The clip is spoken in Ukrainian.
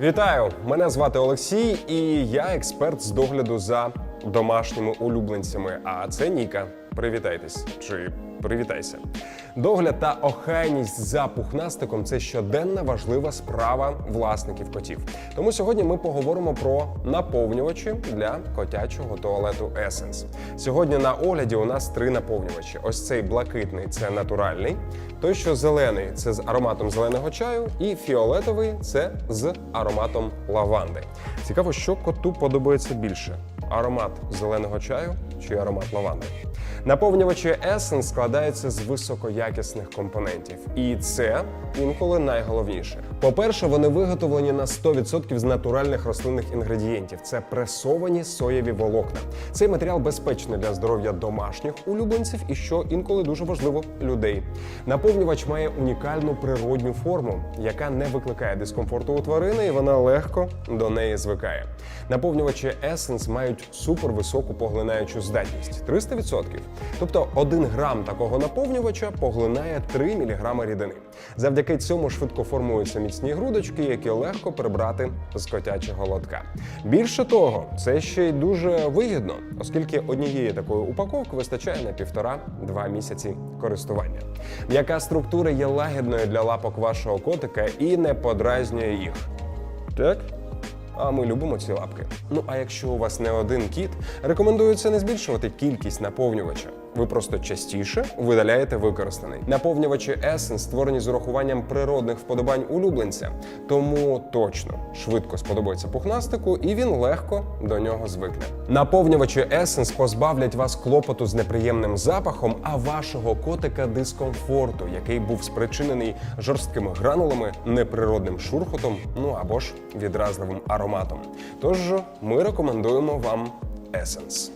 Вітаю! Мене звати Олексій, і я експерт з догляду за домашніми улюбленцями. А це Ніка. Привітайтесь чи привітайся. Догляд та охайність за пухнастиком це щоденна важлива справа власників котів. Тому сьогодні ми поговоримо про наповнювачі для котячого туалету Essence. Сьогодні на огляді у нас три наповнювачі: ось цей блакитний це натуральний, той, що зелений це з ароматом зеленого чаю, і фіолетовий це з ароматом лаванди. Цікаво, що коту подобається більше: аромат зеленого чаю чи аромат лаванди. Наповнювачі Essence складаються з високоякісних компонентів, і це інколи найголовніше. По-перше, вони виготовлені на 100% з натуральних рослинних інгредієнтів. Це пресовані соєві волокна. Цей матеріал безпечний для здоров'я домашніх улюбленців і що інколи дуже важливо людей. Наповнювач має унікальну природню форму, яка не викликає дискомфорту у тварини, і вона легко до неї звикає. Наповнювачі Essence мають супервисоку поглинаючу здатність 300%. Тобто 1 грам такого наповнювача поглинає 3 мг рідини. Завдяки цьому швидко формуються міцні грудочки, які легко прибрати з котячого лотка. Більше того, це ще й дуже вигідно, оскільки однієї такої упаковки вистачає на півтора-два місяці користування. М'яка структура є лагідною для лапок вашого котика і не подразнює їх. Так? А ми любимо ці лапки. Ну а якщо у вас не один кіт, рекомендується не збільшувати кількість наповнювача. Ви просто частіше видаляєте використаний. Наповнювачі Essence створені з урахуванням природних вподобань улюбленця, тому точно швидко сподобається пухнастику, і він легко до нього звикне. Наповнювачі Essence позбавлять вас клопоту з неприємним запахом, а вашого котика дискомфорту, який був спричинений жорсткими гранулами, неприродним шурхотом, ну або ж відразливим ароматом. Тож ми рекомендуємо вам Essence.